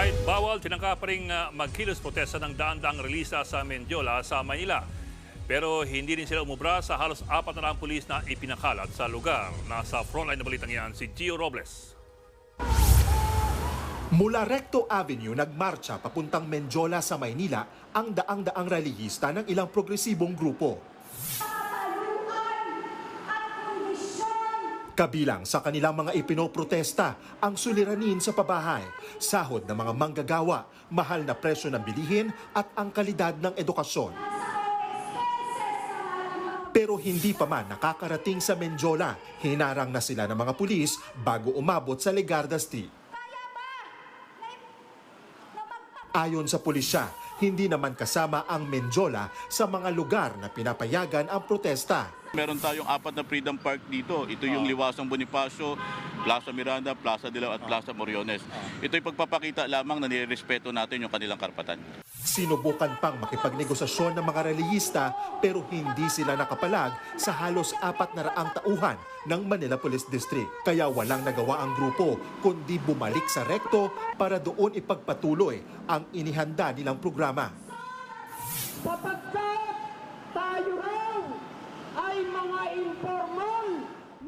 Kahit bawal, tinangka pa rin ah, magkilos protesta ng daan-daang relisa sa Mendiola sa Manila. Pero hindi rin sila umubra sa halos apat na pulis na ipinakalat sa lugar. Nasa frontline na balitang yan si Gio Robles. Mula Recto Avenue nagmarcha papuntang Menjola sa Maynila ang daang-daang relihista ng ilang progresibong grupo. Kabilang sa kanilang mga ipinoprotesta ang suliranin sa pabahay, sahod ng mga manggagawa, mahal na presyo ng bilihin at ang kalidad ng edukasyon. Pero hindi pa man nakakarating sa Menjola, hinarang na sila ng mga pulis bago umabot sa Legarda Street. Ayon sa pulisya, hindi naman kasama ang Menjola sa mga lugar na pinapayagan ang protesta. Meron tayong apat na Freedom Park dito. Ito yung Liwasang Bonifacio, Plaza Miranda, Plaza Dilaw at Plaza Moriones. Ito'y pagpapakita lamang na nirespeto natin yung kanilang karapatan. Sinubukan pang makipagnegosasyon ng mga relihista pero hindi sila nakapalag sa halos apat na raang tauhan ng Manila Police District. Kaya walang nagawa ang grupo kundi bumalik sa rekto para doon ipagpatuloy ang inihanda nilang programa. sapagkat tayo raw ay mga informal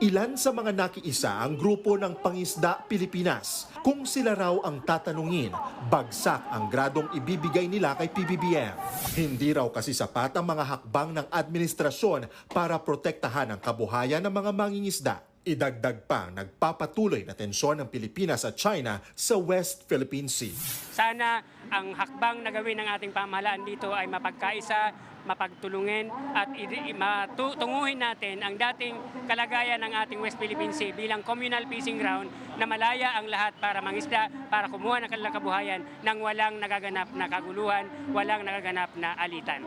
Ilan sa mga nakiisa ang grupo ng Pangisda Pilipinas. Kung sila raw ang tatanungin, bagsak ang gradong ibibigay nila kay PBBM. Hindi raw kasi sapat ang mga hakbang ng administrasyon para protektahan ang kabuhayan ng mga mangingisda. Idagdag pa nagpapatuloy na tensyon ng Pilipinas at China sa West Philippine Sea. Sana ang hakbang na gawin ng ating pamahalaan dito ay mapagkaisa, mapagtulungin at i- matu- tunguhin natin ang dating kalagayan ng ating West Philippine Sea bilang communal fishing ground na malaya ang lahat para mangisda, para kumuha ng kanilang kabuhayan nang walang nagaganap na kaguluhan, walang nagaganap na alitan.